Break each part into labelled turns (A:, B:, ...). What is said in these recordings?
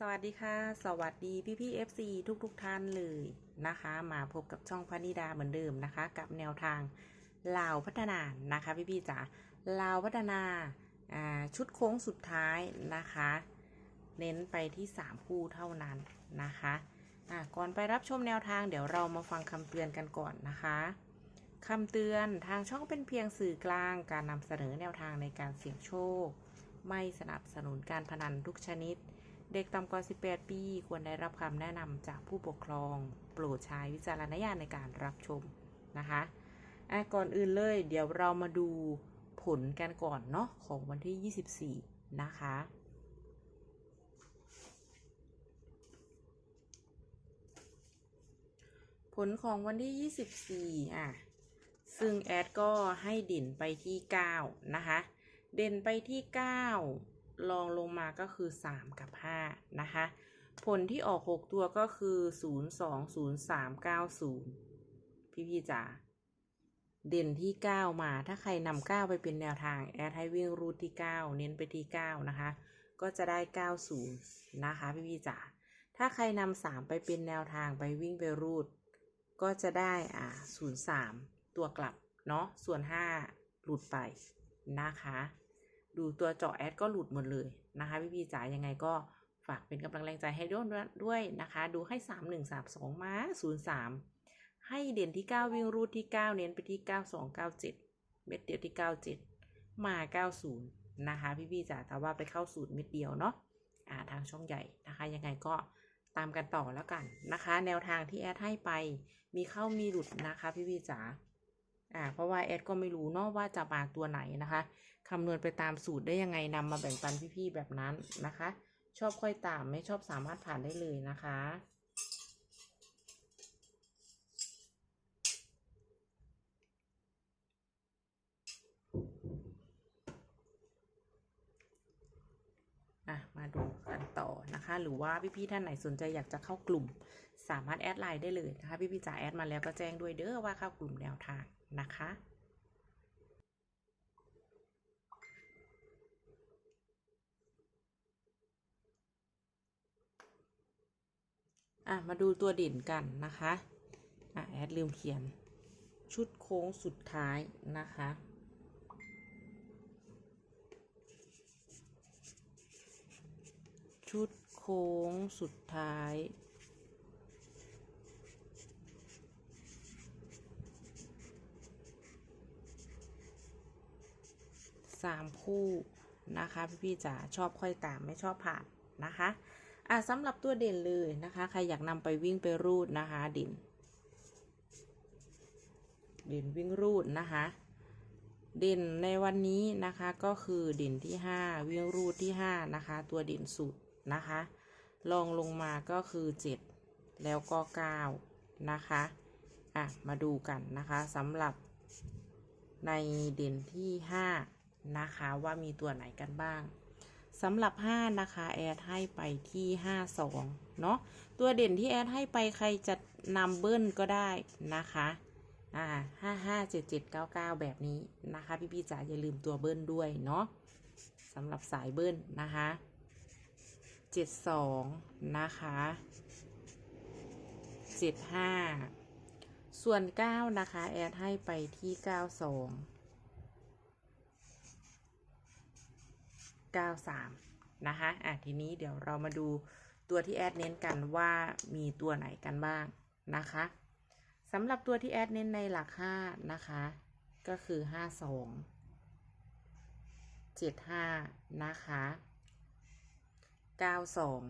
A: สวัสดีค่ะ สวัสดีพี่พี่ๆ FC ทุกทุกท่านเลยนะคะ มาพบกับช่องพนิดาเหมือนเดิมนะคะ กับแนวทางลาวพัฒนานะคะ พี่พี่จ๋าลาวพัฒนาชุดโค้งสุดท้ายนะคะ เน้นไปที่3คู่เท่านั้นนะคะะก่อนไปรับชมแนวทางเดี๋ยวเรามาฟังคำเตือนกันก่อนนะคะคำเตือนทางช่องเป็นเพียงสื่อกลางการนำเสนอแนวทางในการเสี่ยงโชค ไม่สนับสนุนการพนันทุกชนิด เด็กต่ำกว่า 18 ปี ควรได้รับคำแนะนำจากผู้ปกครอง โปรดใช้วิจารณญาณในการรับชมนะคะอะก่อนอื่นเลยเดี๋ยวเรามาดูผลกันก่อนเนาะของวันที่ 24 นะคะผลของวันที่ 24 อะ ซึ่งแอดก็ให้เด่นไปที่ 9 นะคะ เด่นไปที่ 9 ลองลงมาก็คือ 3 กับ 5 นะคะ ผลที่ออก 6 ตัวก็คือ 0 2 0 3 9 0 พี่พี่จ๋าเด่นที่ 9 มา ถ้าใครนำ9 ไปเป็นแนวทาง แอดให้วิ่งรูทที่ 9 เน้นไปที่ 9 นะคะ ก็จะได้ 90 นะคะ พี่พี่จ๋าถ้าใครนำ3ไปเป็นแนวทางไปวิ่งไปรูดก็จะได้อ่า03 ตัวกลับ เนาะส่วน 5 หลุดไปนะคะ ดูตัวเจาะแอดก็หลุดหมดเลยนะคะพี่พี่จ๋ายังไงก็ฝากเป็นกำลังแรงใจให้ด้วยด้วยนะคะ ดูให้ 3 1 3 2มา03 ให้เด่นที่ 9 วิ่งรูดที่ 9 เน้นไปที่ 9297 เม็ดเดียวที่ 97 มา 90 นะคะ พี่พี่จ๋าแต่ว่าไปเข้าสูตรเม็ดเดียวเนาะอ่าทางช่องใหญ่นะคะ ยังไงก็ตามกันต่อแล้วกันนะคะ แนวทางที่แอดให้ไป มีเข้ามีหลุดนะคะ พี่พี่จ๋า อ่าเพราะว่าแอดก็ไม่รู้เนาะว่าจะมาตัวไหนนะคะคำนวณไปตามสูตรได้ยังไงนำมาแบ่งปันพี่ๆแบบนั้นนะคะ ชอบค่อยตามไม่ชอบสามารถผ่านได้เลยนะคะอะมาดูกันต่อนะคะ หรือว่าพี่ๆท่านไหนสนใจอยากจะเข้ากลุ่ม สามารถแอดไลน์ได้เลยนะคะ พี่ๆจ๋าแอดมาแล้วก็แจ้งด้วยเด้อว่าเข้ากลุ่มแนวทาง นะคะ อะ มาดูตัวเด่นกันนะคะ อะ แอดลืมเขียน ชุดโค้งสุดท้ายนะคะชุดโค้งสุดท้าย สามคู่นะคะพี่ๆจ๋าชอบค่อยตามไม่ชอบผ่านนะคะอะสำหรับตัวเด่นเลยนะคะ ใครอยากนำไปวิ่งไปรูดนะคะเด่นเด่นวิ่งรูดนะคะ เด่นในวันนี้นะคะก็คือเด่นที่ 5 วิ่งรูดที่ 5 นะคะ ตัวเด่นสุดนะคะลองลงมาก็คือ 7 แล้วก็ 9 นะคะอะมาดูกันนะคะสำหรับในเด่นที่ 5 นะคะว่ามีตัวไหนกันบ้างสำหรับ 5 นะคะแอดให้ไปที่ 52 เนาะตัวเด่นที่แอดให้ไปใครจะนำเบิ้ลก็ได้นะคะอ่าห้าห้าเจ็ดเจ็ดเก้าเก้าแบบนี้นะคะ พี่พี่จ๋าอย่าลืมตัวเบิ้ลด้วยเนาะสำหรับสายเบิ้ลนะคะเจ็ดสองนะคะเจ็ดห้าส่วนเก้านะคะ แอดให้ไปที่เก้าสอง เก้าสามนะคะ อะ ทีนี้เดี๋ยวเรามาดูตัวที่แอดเน้นกันว่ามีตัวไหนกันบ้างนะคะสำหรับตัวที่แอดเน้นในหลักห้านะคะ ก็คือห้าสองเจ็ดห้านะคะเก้าสอง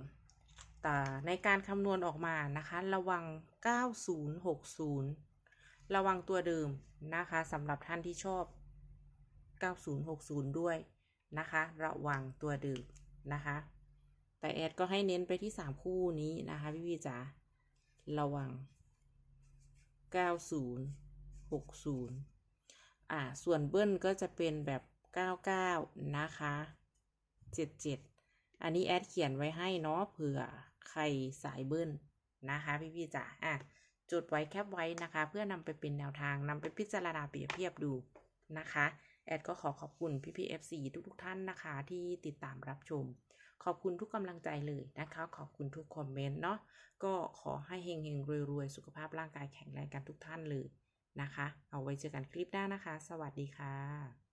A: แต่ในการคำนวณออกมานะคะ ระวังเก้าศูนย์หกศูนย์ระวังตัวเดิมนะคะสำหรับท่านที่ชอบเก้าศูนย์หกศูนย์ด้วย นะคะ ระวังตัวดิมนะคะ แต่แอดก็ให้เน้นไปที่สามคู่นี้นะคะพี่พี่จ๋าระวัง 90 60 อ่า ส่วนเบิ้ลก็จะเป็นแบบ 99 นะคะ 77 อันนี้แอดเขียนไว้ให้เนาะเผื่อใครสายเบิ้ลนะคะพี่พี่จ๋าอะจดไว้แคปไว้นะคะ เพื่อนำไปเป็นแนวทางนำไปพิจารณาเปรียบเทียบดูนะคะ แอดก็ขอขอบคุณพี่พี่ FC ทุกๆท่านนะคะ ที่ติดตามรับชม ขอบคุณทุกกำลังใจเลยนะคะ ขอบคุณทุกคอมเมนต์เนาะก็ขอให้เฮงเฮงรวยๆ สุขภาพร่างกายแข็งแรงกันทุกท่านเลยนะคะ เอาไว้เจอกันคลิปหน้านะคะ สวัสดีค่ะ